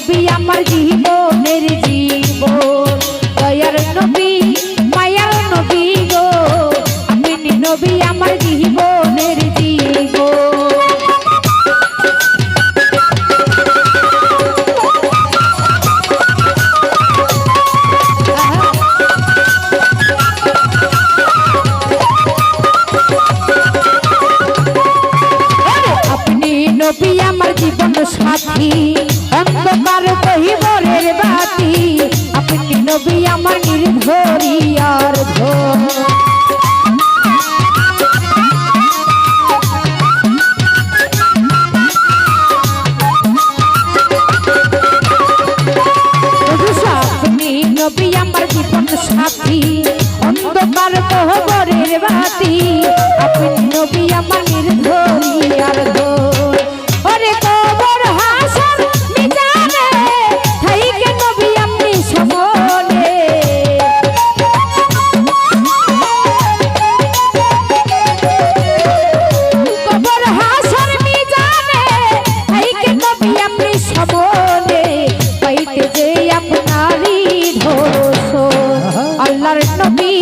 নবী আমার জিহি ঘরের বাতি আপনি নবী আমার নির্ভরিয়ার ঘর সাথী। নবী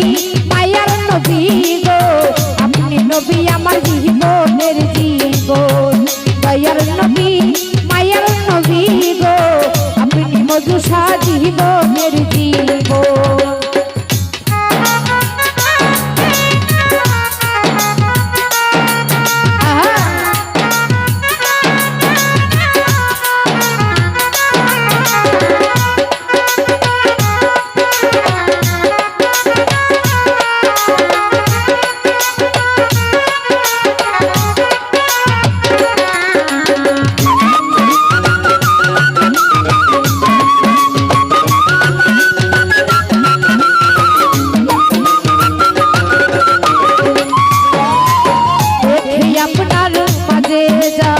যা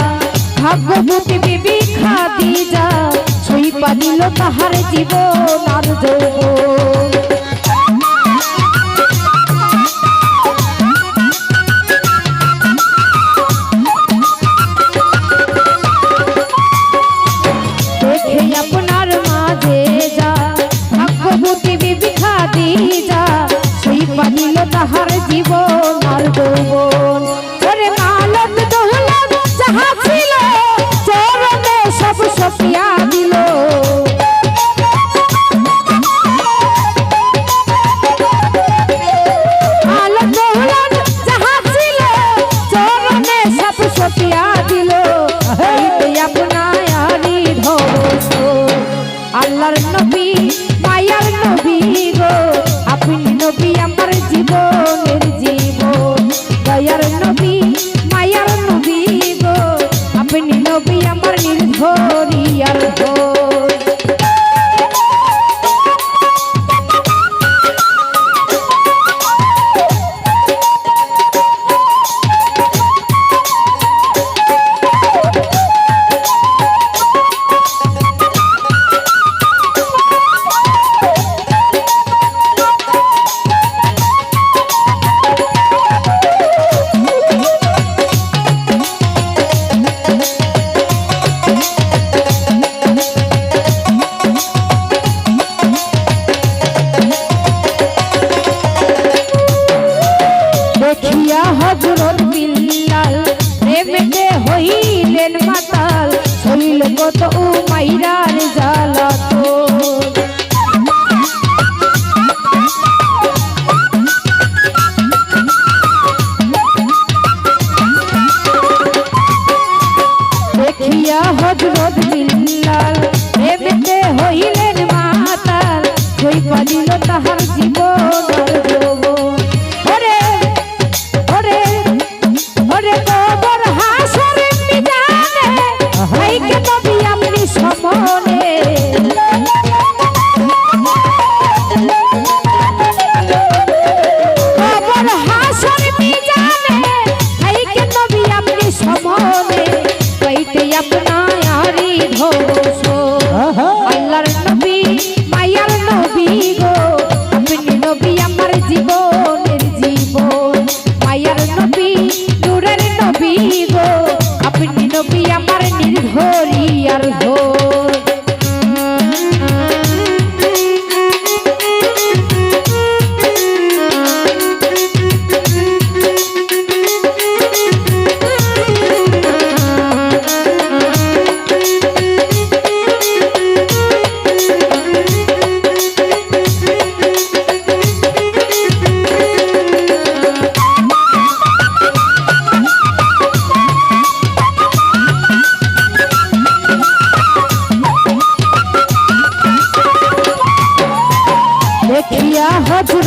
ভাগ্যবতী বিবি খাদি যা সই পাদিল তাহার জীবন আর যৌবন।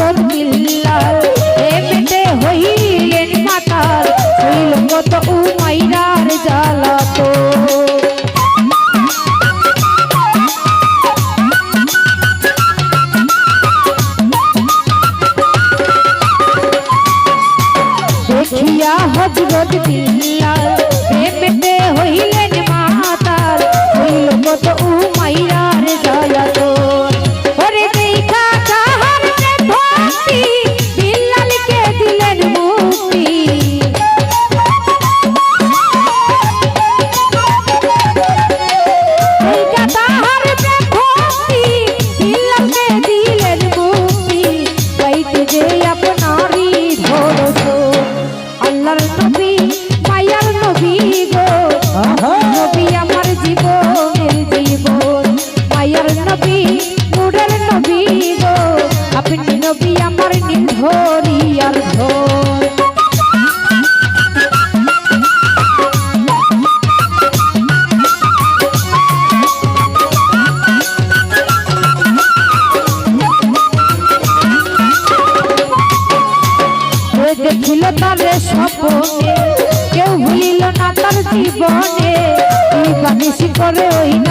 হজরত বিল্লাল এই বানিসি করে ওই নামের